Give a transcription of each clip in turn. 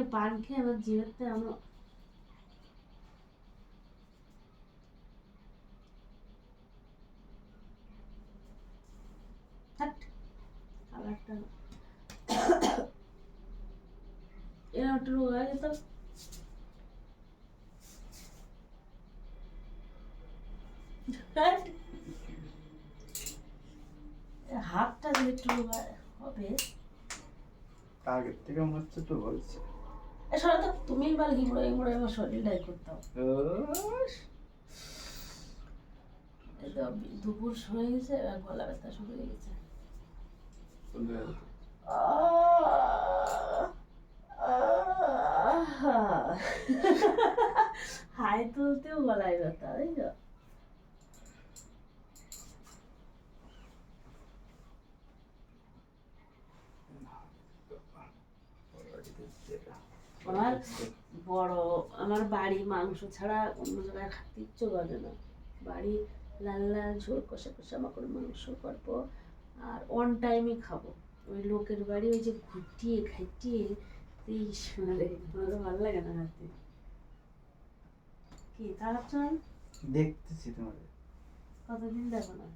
কালকে পান খেয়ে আমার জিভেতে আমার হাতটা যদি একটু হবে। আগের থেকে মনে হচ্ছে তো বলছে তো তুমি বল হিমড়ো হিমড়ো আমার শরীরটাই করতাম দুপুর হয়ে গেছে আর গলা ব্যথা শুরু হয়ে গেছে হাই তুলতেও গলায় ব্যথা তাই তো আমার বড় আমার বাড়ি মাংস ছাড়া অন্য জায়গায় খাতে ইচ্ছে করে না। বাড়ি লাল লাল ঝোল কষা কষা মাকড় মাংস করব আর অন টাইমে খাব। ওই লোকের বাড়ি ওই যে ঘুটিয়ে খাইটিয়ে এই মানে আমার ভালো লাগে না হাতে কি চল? দেখতেছি তোমাদের। কতদিন দেখো না?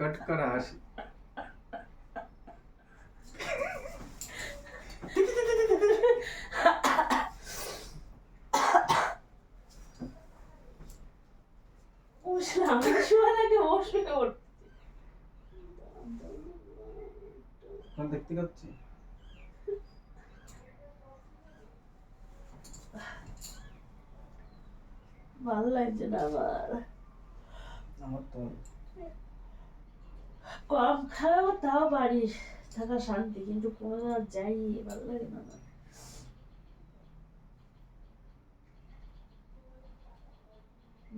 রেকর্ড করা আসি উঠলাম বসে ওঠ দেখতে পাচ্ছি। ভালো লাগছে না আমার। আমার তো কম খাওয়া তাও বাড়ি থাকা শান্তি কিন্তু কোনো জায়গায় যাই ভালো লাগে না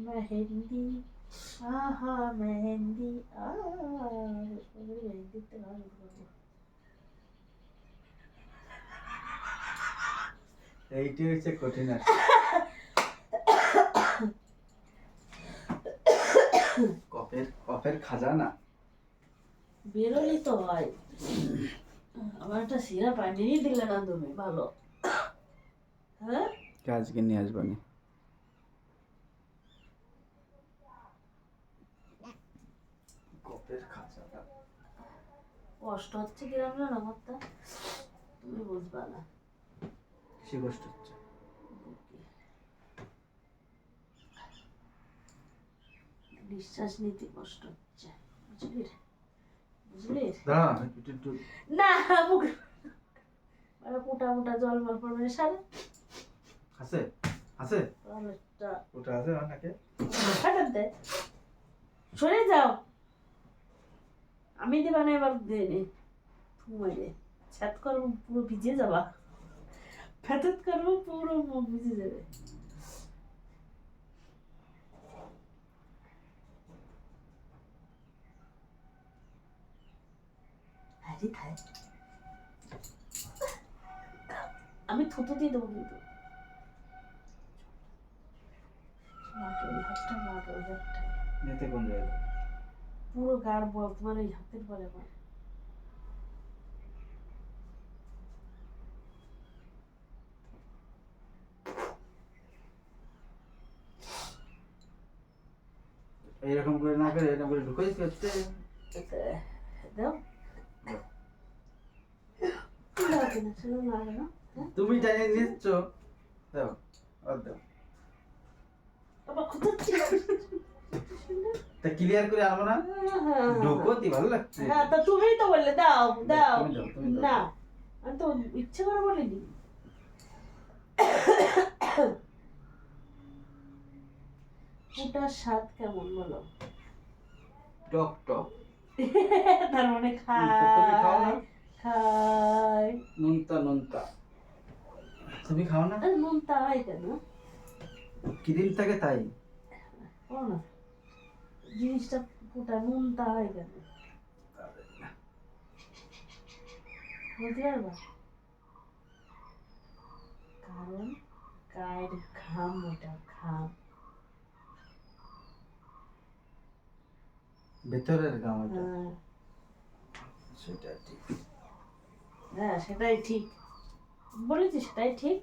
মেহেন্দি আহা মেহেন্দি আহা। মেহেন্দিতে গান করব এইটি হচ্ছে কঠিন আর। কফের কফের খাজানা বেরোলি তো হয়। আমার একটা সিরাপ আনিয়ে দিলে না তুমি ভালো। হ্যাঁ? আজকে নিয়ে কফের খাজানা কষ্ট হচ্ছে কিরম না আমার তা তুমি বুঝবা না। সে কষ্ট হচ্ছে? নিঃশ্বাস নিতে কষ্ট হচ্ছে বুঝলি? রে? বুঝলি না মানে জল পড়বে সারে। আছে? আছে? ওটা আছে নাকি। ফাটান দে। সরে যাও। আমি দেবা না এবার দে নে। ছাত করব পুরো ভিজে যাবা। ফেতত করব পুরো মুখ ভিজে যাবে। আরে খায় আমি থুতু দিয়ে দেবো কিন্তু। নিতে কোন পুরো বল তোমার ওই হাতের বলে আমার। এইরকম করে না করে এরকম করে ঢুকে করতে। দাও লাগে না শোনো লাগে না হ্যাঁ? তুমি জানিয়ে নিচ্ছ? দাও দাও। তা ক্লিয়ার করে আনব না? ঢুকো দি ভালো লাগছে। হ্যাঁ তা তুমিই তো বললে দাও দাও। না আমি তো ইচ্ছে করে বলিনি। ওটার স্বাদ কেমন বলো? টক টক। তার মানে তুমি খাও না? খায় নুনতা নুনতা তুমি খাও না? আর নুন তাই কেন? ক্রিম থাকে তাই? বলো না। জিনিসটা পুটা নুন তাই কেন? বলতে পারবা? কারণ গায়ের ঘাম ওটা ঘাম। ভেতরের গাম এটা হ্যাঁ। সেটা ঠিক। হ্যাঁ সেটাই ঠিক। বলেছি সেটাই ঠিক।